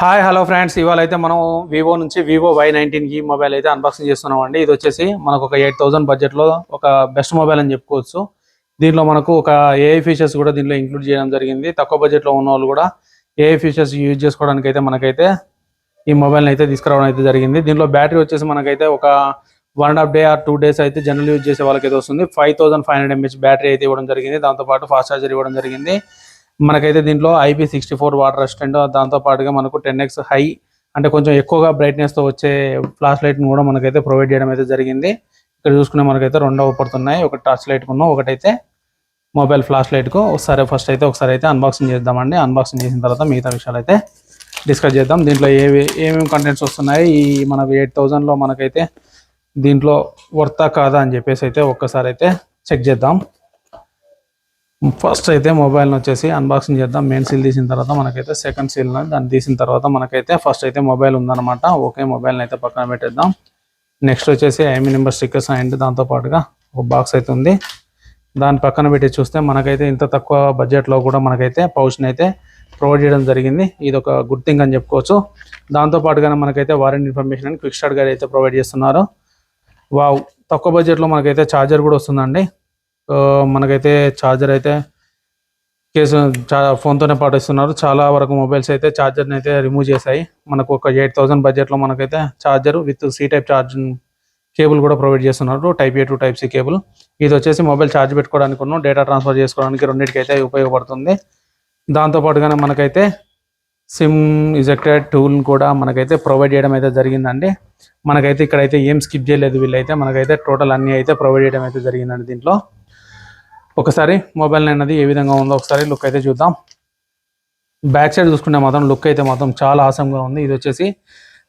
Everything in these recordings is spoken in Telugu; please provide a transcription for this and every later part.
Hi hello friends. ఇవాళ అయితే మనం వివో నుంచి వివో వై నైన్టీన్ ఈ మొబైల్ అయితే అన్బాక్సింగ్ చేస్తున్నాం అండి ఇది వచ్చేసి మనకు ఒక ఎయిట్ థౌసండ్ బడ్జెట్లో ఒక బెస్ట్ మొబైల్ అని చెప్పుకోవచ్చు. దీంట్లో మనకు ఒక ఏఐ ఫీచర్స్ కూడా దీంట్లో ఇంక్లూడ్ చేయడం జరిగింది. తక్కువ బడ్జెట్లో ఉన్న వాళ్ళు కూడా ఏఐ ఫీచర్స్ యూజ్ చేసుకోవడానికి అయితే మనకైతే ఈ మొబైల్ని అయితే తీసుకురావడం అయితే జరిగింది. దీంట్లో బ్యాటరీ వచ్చేసి మనకైతే ఒక one and half day or two days అయితే జనరల్ యూజ్ చేసే వాళ్ళకి అయితే వస్తుంది five thousand five hundred mAh battery అయితే ఇవ్వడం జరిగింది. దాంతోపాటు ఫాస్ట్ ఛార్జర్ ఇవ్వడం జరిగింది. మనకైతే దీంట్లో IP sixty four water assistant దాంతో పాటుగా మనకు టెన్ ఎక్స్ హై అంటే కొంచెం ఎక్కువగా బ్రైట్నెస్తో వచ్చే ఫ్లాష్ లైట్ని కూడా మనకైతే ప్రొవైడ్ చేయడం అయితే జరిగింది. ఇక్కడ చూసుకునే మనకైతే రెండు పడుతున్నాయి. ఒక టార్చ్ లైట్ ఉన్న ఒకటైతే మొబైల్ ఫ్లాష్ లైట్కు ఒకసారి ఫస్ట్ అయితే ఒకసారి అయితే అన్బాక్సింగ్ చేద్దామండి. అన్బాక్సింగ్ చేసిన తర్వాత మిగతా విషయాలు అయితే డిస్కస్ చేద్దాం. దీంట్లో ఏవి ఏమేమి కంటెంట్స్ వస్తున్నాయి? ఈ మనకు ఎయిట్ థౌజండ్లో మనకైతే దీంట్లో వర్తా కాదా అని చెప్పేసి అయితే ఒక్కసారి అయితే చెక్ చేద్దాం. ఫస్ట్ అయితే మొబైల్ వచ్చేసి అన్బాక్సింగ్ చేద్దాం. మెయిన్ సీల్ తీసిన తర్వాత మనకైతే సెకండ్ సీల్ దాన్ని తీసిన తర్వాత మనకైతే ఫస్ట్ అయితే మొబైల్ ఉందన్నమాట. ఓకే మొబైల్ని అయితే పక్కన పెట్టేద్దాం. నెక్స్ట్ వచ్చేసి ఐమీ నెంబర్ స్టిక్కర్స్ అండ్ దాంతో పాటుగా ఒక బాక్స్ అయితే ఉంది. దాని పక్కన పెట్టి చూస్తే మనకైతే ఇంత తక్కువ బడ్జెట్లో కూడా మనకైతే పౌచ్ని అయితే ప్రొవైడ్ చేయడం జరిగింది. ఇది ఒక గుడ్ థింగ్ అని చెప్పుకోవచ్చు. దాంతోపాటుగానే మనకైతే వారంటీ ఇన్ఫర్మేషన్ అని క్విక్ స్టార్ట్ గైడ్ అయితే ప్రొవైడ్ చేస్తున్నారు. వావ్ తక్కువ బడ్జెట్లో మనకైతే ఛార్జర్ కూడా వస్తుందండి. మనకైతే ఛార్జర్ అయితే కేసు ఫోన్తోనే పాటు ఇస్తున్నారు చాలా వరకు మొబైల్స్ అయితే ఛార్జర్ని అయితే రిమూవ్ చేశాయి. మనకు ఒక ఎయిట్ థౌసండ్ బడ్జెట్లో మనకైతే charger with C type charging cable కూడా ప్రొవైడ్ చేస్తున్నారు. Type A to type C cable ఇది వచ్చేసి మొబైల్ ఛార్జ్ పెట్టుకోవడానికి ఉన్న. డేటా ట్రాన్స్ఫర్ చేసుకోవడానికి రెండింటికైతే ఉపయోగపడుతుంది. దాంతో పాటుగానే మనకైతే సిమ్ ఇజెక్టెడ్ టూల్ కూడా మనకైతే ప్రొవైడ్ చేయడం అయితే జరిగిందండి. మనకైతే ఇక్కడైతే ఏం స్కిప్ చేయలేదు వీళ్ళైతే. మనకైతే టోటల్ అన్నీ అయితే ప్రొవైడ్ చేయడం అయితే జరిగిందండి దీంట్లో. ఒకసారి మొబైల్ అనేది ఏ విధంగా ఉందో ఒకసారి లుక్ అయితే చూద్దాం. బ్యాక్ సైడ్ చూసుకుంటే మాత్రం లుక్ అయితే మాత్రం చాలా ఆసంగా ఉంది. ఇది వచ్చేసి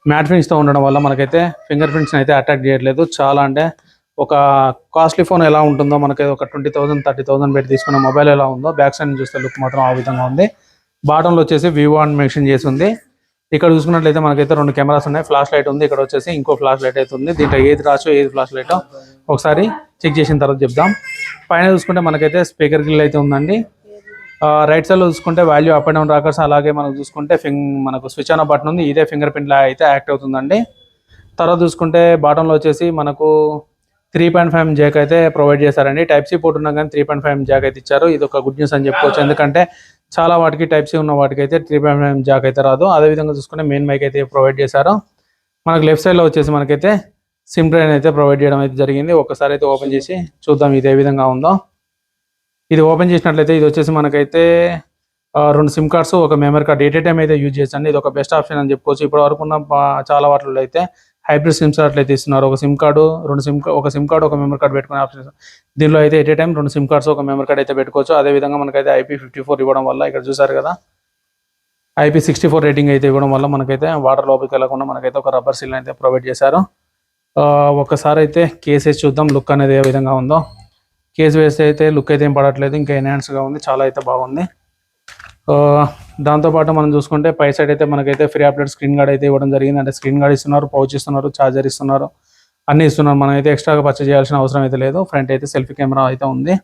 మ్యాట్ ఫినిష్తో ఉండడం వల్ల మనకైతే ఫింగర్ ప్రింట్స్ని అయితే అటాక్ చేయట్లేదు. చాలా అంటే ఒక కాస్ట్లీ ఫోన్ ఎలా ఉంటుందో మనకైతే ఒక ట్వంటీ థౌసండ్ థర్టీ థౌసండ్ పెట్టి తీసుకున్న మొబైల్ ఎలా ఉందో బ్యాక్ సైడ్ చూస్తే లుక్ మాత్రం ఆ విధంగా ఉంది. బాటంలో వచ్చేసి వివో అని మెన్షన్ చేసి ఉంది. ఇక్కడ చూసుకున్నట్లయితే మనకైతే రెండు కెమెరాస్ ఉన్నాయి. ఫ్లాష్ లైట్ ఉంది. ఇక్కడ వచ్చేసి ఇంకో ఫ్లాష్ లైట్ అయితే ఉంది. దీంట్లో ఏది రాసు ఏది ఫ్లాష్ లైట్ ఒకసారి చెక్ చేసిన తర్వాత చెప్దాం. పైన చూసుకుంటే మనకైతే స్పీకర్ గ్రిల్ అయితే ఉందండి. రైట్ సైడ్లో చూసుకుంటే value up and down rockers అలాగే మనం చూసుకుంటే ఫింగ్ మనకు స్విచ్ ఆన్ బటన్ ఉంది. ఇదే ఫింగర్ ప్రింట్ లా అయితే యాక్ట్ అవుతుందండి. తర్వాత చూసుకుంటే బాటంలో వచ్చేసి మనకు త్రీ పాయింట్ ఫైవ్ జాక్ అయితే ప్రొవైడ్ చేశారండి. టైప్ సి పోర్ట్ ఉన్నా కానీ త్రీ పాయింట్ ఫైవ్ జాక్ అయితే ఇచ్చారు. ఇది ఒక గుడ్ న్యూస్ అని చెప్పుకోవచ్చు. ఎందుకంటే చాలా వాటికి టైప్ సి ఉన్న వాటికి అయితే త్రీ పాయింట్ ఫైవ్ జాక్ అయితే రాదు. అదే విధంగా చూసుకుంటే మెయిన్ మైక్ అయితే ప్రొవైడ్ చేశారు. మనకు లెఫ్ట్ సైడ్లో వచ్చేసి మనకైతే సిమ్ ట్రైన్ అయితే ప్రొవైడ్ చేయడం అయితే జరిగింది. ఒకసారి అయితే ఓపెన్ చేసి చూద్దాం ఇది ఏ విధంగా ఉందో. ఇది ఓపెన్ చేసినట్లయితే ఇది వచ్చేసి మనకైతే రెండు సిమ్ కార్డ్స్ ఒక memory card at a time అయితే యూజ్ చేయొచ్చండి ఇది ఒక బెస్ట్ ఆప్షన్ అని చెప్పుకోవచ్చు. ఇప్పటి వరకు ఉన్న చాలా వాటిలో అయితే హైబ్రిడ్ సిమ్స్ అట్లయితే ఇస్తున్నారు. ఒక సిమ్ కార్డు రెండు సిమ్ ఒక సిమ్ కార్డు ఒక మెమరీ కార్డు పెట్టుకునే ఆప్షన్ దీనిలో అయితే ఎట్ ఏ టైం రెండు సిమ్ కార్డ్స్ ఒక మెమరీ కార్డ్ అయితే పెట్టుకోవచ్చు. అదే విధంగా మనకైతే ఐపీ ఫిఫ్టీ ఫోర్ ఇవ్వడం వల్ల ఇక్కడ చూసారు కదా ఐపీ సిక్స్టీ ఫోర్ రేటింగ్ అయితే ఇవ్వడం వల్ల మనకైతే వాటర్ లోపలికి వెళ్ళకుండా మనకైతే ఒక రబ్బర్ సీల్ అయితే ప్రొవైడ్ చేశారు. ఒకసారి అయితే కేస్ వేసి చూద్దాం లుక్ అనేది ఏ విధంగా ఉందో. కేస్ వేస్తే అయితే లుక్ అయితే ఏం పడట్లేదు ఇంకా ఎన్హాన్స్గా ఉంది చాలా అయితే బాగుంది. దాంతోపాటు మనం చూసుకుంటే పై సైడ్ అయితే మనకైతే ఫ్రీ అప్డేట్ స్క్రీన్ గార్డ్ అయితే ఇవ్వడం జరిగింది. అంటే స్క్రీన్ గార్డ్ ఇస్తున్నారు పౌచ్ ఇస్తున్నారు చార్జర్ ఇస్తున్నారు అన్ని ఇస్తున్నారు. మనం అయితే ఎక్స్ట్రాగా పర్చేజ్ చేయాల్సిన అవసరం అయితే లేదు. ఫ్రంట్ అయితే సెల్ఫీ కెమెరా అయితే ఉంది.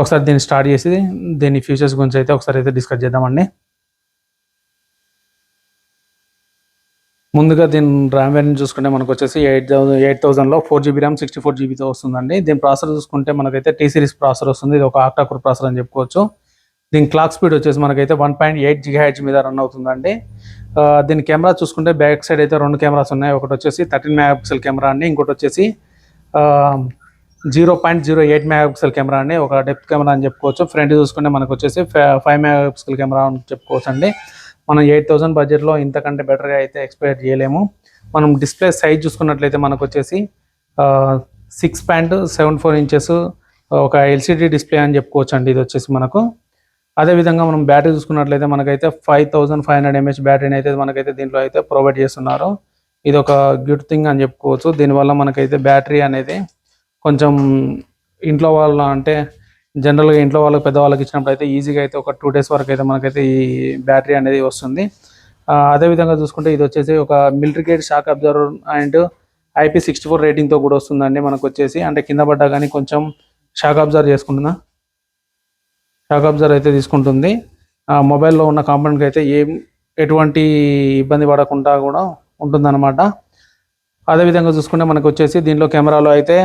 ఒకసారి దీన్ని స్టార్ట్ చేసి దీని ఫ్యూచర్స్ గురించి అయితే ఒకసారి అయితే డిస్కస్ చేద్దామండి. ముందుగా దీని ర్యామ్ వేరియంట్ చూసుకుంటే మనకు వచ్చేసి eight thousand eight థౌసండ్లో four GB RAM sixty four జీబీతో వస్తుందండి. దీని ప్రాసెసర్ చూసుకుంటే మనకైతే టీ సిరీస్ ప్రాసెసర్ వస్తుంది. ఇది ఒక ఆక్టాకూర్ ప్రాసెసర్ అని చెప్పుకోవచ్చు. దీని క్లాక్ స్పీడ్ వచ్చేసి మనకైతే వన్ పాయింట్ ఎయిట్ జిగాహెచ్ మీద రన్ అవుతుందండి. దీని కెమెరా చూసుకుంటే బ్యాక్ సైడ్ అయితే రెండు కెమెరాస్ ఉన్నాయి. ఒకటి వచ్చేసి థర్టీన్ మెగాపిక్సెల్ కెమెరా అండి. ఇంకోటి వచ్చేసి zero point zero eight megapixel camera అండి. ఒక డెప్త్ కెమెరా అని చెప్పుకోవచ్చు. ఫ్రంట్ చూసుకుంటే మనకు వచ్చేసి ఫైవ్ మెగాపిక్సెల్ కెమెరా అని చెప్పుకోవచ్చు అండి. మనం ఎయిట్ థౌసండ్ బడ్జెట్లో ఇంతకంటే బెటర్గా అయితే ఎక్స్పెక్ట్ చేయలేము. మనం డిస్ప్లే సైజ్ చూసుకున్నట్లయితే మనకు వచ్చేసి six point seven four inches ఒక ఎల్సిడి డిస్ప్లే అని చెప్పుకోవచ్చు అండి. ఇది వచ్చేసి మనకు. అదేవిధంగా మనం బ్యాటరీ చూసుకున్నట్లయితే మనకైతే five thousand five hundred mAh బ్యాటరీని అయితే మనకైతే దీంట్లో అయితే ప్రొవైడ్ చేస్తున్నారు. ఇది ఒక గుడ్ థింగ్ అని చెప్పుకోవచ్చు. దీనివల్ల మనకైతే బ్యాటరీ అనేది కొంచెం ఇంట్లో వాళ్ళ అంటే జనరల్గా ఇంట్లో వాళ్ళకి పెద్దవాళ్ళకి ఇచ్చినప్పుడు అయితే ఈజీగా అయితే ఒక టూ డేస్ వరకు అయితే మనకైతే ఈ బ్యాటరీ అనేది వస్తుంది. అదేవిధంగా చూసుకుంటే ఇది వచ్చేసి ఒక military grade shock absorber and IP sixty four రేటింగ్తో కూడా వస్తుందండి మనకు వచ్చేసి. అంటే కింద పడ్డా కానీ కొంచెం షాక్ అబ్జర్వ్ చేసుకుంటుందా? షాక్ అబ్జర్వ్ అయితే తీసుకుంటుంది. ఆ మొబైల్లో ఉన్న కాంపోనెంట్కి అయితే ఏం ఎటువంటి ఇబ్బంది పడకుండా కూడా ఉంటుందన్నమాట. అదేవిధంగా చూసుకుంటే మనకు వచ్చేసి దీనిలో కెమెరాలో అయితే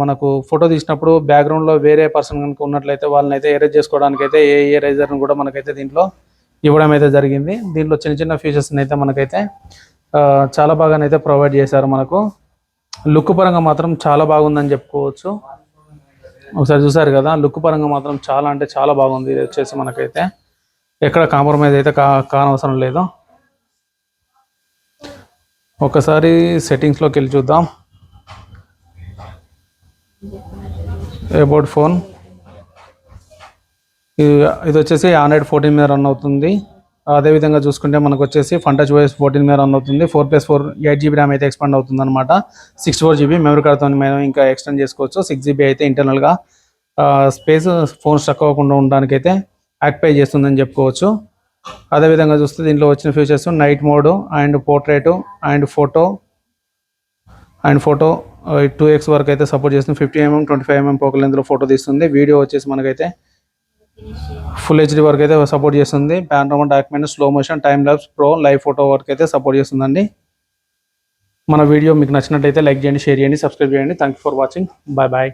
మనకు ఫోటో తీసినప్పుడు బ్యాక్గ్రౌండ్లో వేరే పర్సన్ కనుక ఉన్నట్లయితే వాళ్ళని అయితే ఎరేజ్ చేసుకోవడానికి అయితే ఏ ఎరేజర్ని కూడా మనకైతే దీంట్లో ఇవ్వడం అయితే జరిగింది. దీంట్లో చిన్న చిన్న ఫీచర్స్ని అయితే మనకైతే చాలా బాగానైతే ప్రొవైడ్ చేశారు మనకు. లుక్ పరంగా మాత్రం చాలా బాగుందని చెప్పుకోవచ్చు. ఒకసారి చూసారు కదా లుక్ పరంగా మాత్రం చాలా అంటే చాలా బాగుంది. ఇది వచ్చేసి మనకైతే ఎక్కడ కాంప్రమైజ్ అయితే కా కానవసరం లేదు. ఒకసారి సెట్టింగ్స్లోకి వెళ్ళి చూద్దాం. అబౌట్ ఫోన్ ఇది ఇది వచ్చేసి ఆండ్రాయిడ్ ఫోర్టీన్ మీద రన్ అవుతుంది. అదేవిధంగా చూసుకుంటే మనకు వచ్చేసి ఫంటచ్ వైస్ ఫోర్టీన్ మీద రన్ అవుతుంది. Four plus four eight GB RAM అయితే ఎక్స్పాండ్ అవుతుంది అనమాట సిక్స్ ఫోర్ జీబీ మెమరీ కార్డ్తో మేము ఇంకా ఎక్స్టెండ్ చేసుకోవచ్చు. సిక్స్ జీబీ అయితే ఇంటర్నల్గా స్పేస్ ఫోన్ స్టక్ అవ్వకుండా ఉండడానికి అయితే ఆక్యుపై చేస్తుందని చెప్పుకోవచ్చు. అదేవిధంగా చూస్తే దీంట్లో వచ్చిన features night mode and portrait and photo and photo two x వరకు అయితే సపోర్ట్ చేస్తుంది. Fifty MM twenty five MM పోకలు ఇందులో ఫోటో తీస్తుంది. వీడియో వచ్చేసి మనకైతే ఫుల్ హెచ్డి వర్క్ అయితే సపోర్ట్ చేస్తుంది. Panorama document slow motion time labs pro live photo work అయితే సపోర్ట్ చేస్తుందండి. మన వీడియో మీకు నచ్చినట్టయితే లైక్ చేయండి షేర్ చేయండి సబ్స్క్రైబ్ చేయండి. Thank for watching bye bye